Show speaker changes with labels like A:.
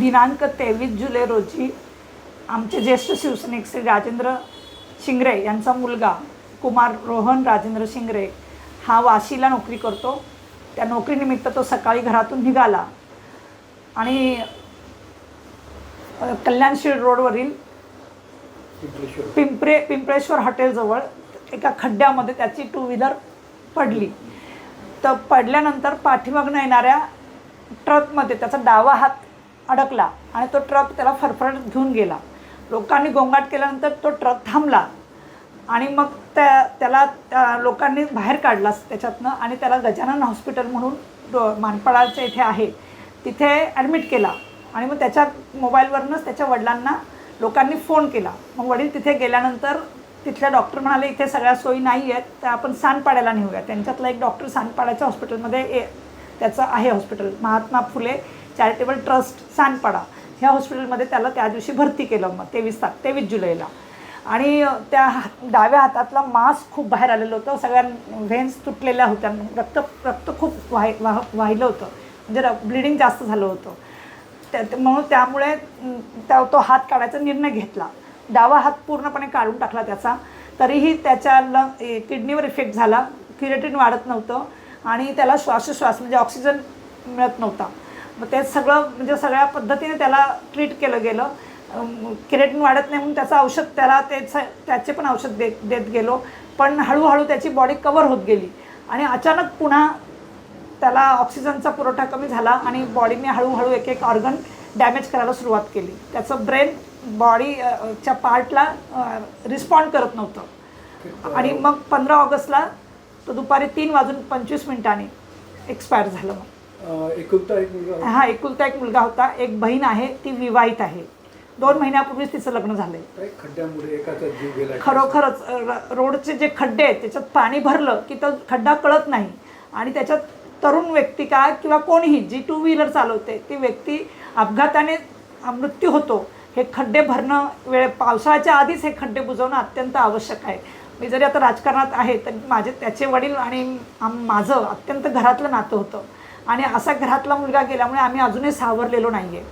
A: दिनांक तेवीस जुलै रोजी आमचे ज्येष्ठ शिवसैनिक श्री राजेंद्र शिंगरे यांचा मुलगा कुमार रोहन राजेंद्र शिंगरे हा वाशीला नोकरी करतो. त्या नोकरीनिमित्त तो सकाळी घरातून निघाला. आणि अ, कल्याणशीळ रोडवरील पिंपरे पिंपळेश्वर हॉटेलजवळ एका खड्ड्यामध्ये त्याची टू व्हीलर पडली. तर पडल्यानंतर पाठीमागनं येणाऱ्या ट्रकमध्ये त्याचा डावा हात अडकला आणि तो ट्रक त्याला फरफरत घेऊन गेला. लोकांनी गोंगाट केल्यानंतर तो ट्रक थांबला आणि मग त्या त्याला त्या लोकांनी बाहेर काढला त्याच्यातनं आणि त्याला गजानन हॉस्पिटल म्हणून डो- मानपाडाच्या इथे आहे. तिथे ॲडमिट केला आणि मग त्याच्या मोबाईलवरूनच त्याच्या वडिलांना लोकांनी फोन केला. मग वडील तिथे गेल्यानंतर तिथल्या डॉक्टर म्हणाले इथे सगळ्या सोयी नाही आहेत तर आपण सांडपाड्याला नेऊया. त्यांच्यातला एक डॉक्टर सांडपाड्याच्या हॉस्पिटलमध्ये ए त्याचं आहे hospital Mahatma Phule charitable trust Sanpada ह्या हॉस्पिटलमध्ये त्याला त्या दिवशी भरती केलं मग तेवीस तार तेवीस जुलैला. आणि त्या हात डाव्या हातातला मांस खूप बाहेर आलेलं होतं. सगळ्या व्हेन्स तुटलेल्या होत्या. रक्त रक्त खूप वाहि वाह वाहिलं होतं. म्हणजे ब्लिडिंग जास्त झालं होतं. त्या म्हणून त्यामुळे त्या तो हात काढायचा निर्णय घेतला. डावा हात पूर्णपणे काढून टाकला त्याचा. तरीही त्याच्या ल ए, किडनीवर इफेक्ट झाला. क्युरेटिन वाढत नव्हतं. आणि त्याला श्वासोश्वास म्हणजे ऑक्सिजन मिळत नव्हता. मग ते सगळं म्हणजे सगळ्या पद्धतीने त्याला ट्रीट केलं गेलं. किरेटिन वाढत नाही म्हणून त्याचं औषध त्याला तेच त्याचे पण औषध देत देत गेलो. पण हळूहळू त्याची बॉडी कवर होत गेली. आणि अचानक पुन्हा त्याला ऑक्सिजनचा पुरवठा कमी झाला आणि बॉडीने हळूहळू एक एक ऑर्गन डॅमेज करायला सुरुवात केली. त्याचं ब्रेन बॉडी च्या पार्टला रिस्पॉन्ड करत नव्हतं. आणि मग पंधरा ऑगस्टला तो दुपारी तीन वाजून पंचवीस मिनिटांनी एक्सपायर झालं मग.
B: एकुलता एक मुलगा.
A: हा एकुलता एक मुलगा होता. एक बहीण आहे ती विवाहित आहे. दोन महिन्यापूर्वीच तिचं लग्न झालंय.
B: काय खड्ड्यामुळे एकाचा जीव गेला
A: खरोखरच र- रोडचे जे खड्डे आहेत त्याच्यात पाणी भरलं की तो खड्डा कळत नाही. आणि त्याच्यात तरुण व्यक्ती का किंवा कोणीही जी टू व्हीलर चालवते ती व्यक्ती अपघाताने मृत्यू होतो. हे खड्डे भरणं वेळ पावसाळ्याच्या आधीच हे खड्डे बुजवणं अत्यंत आवश्यक आहे. मी जरी आता राजकारणात आहे तर माझे त्याचे वडील आणि आम- माझं अत्यंत घरातलं नातं होतं. आणि असा घरातला मुलगा गेल्यामुळे आम्ही अजूनही सावरलेलो नाही आहे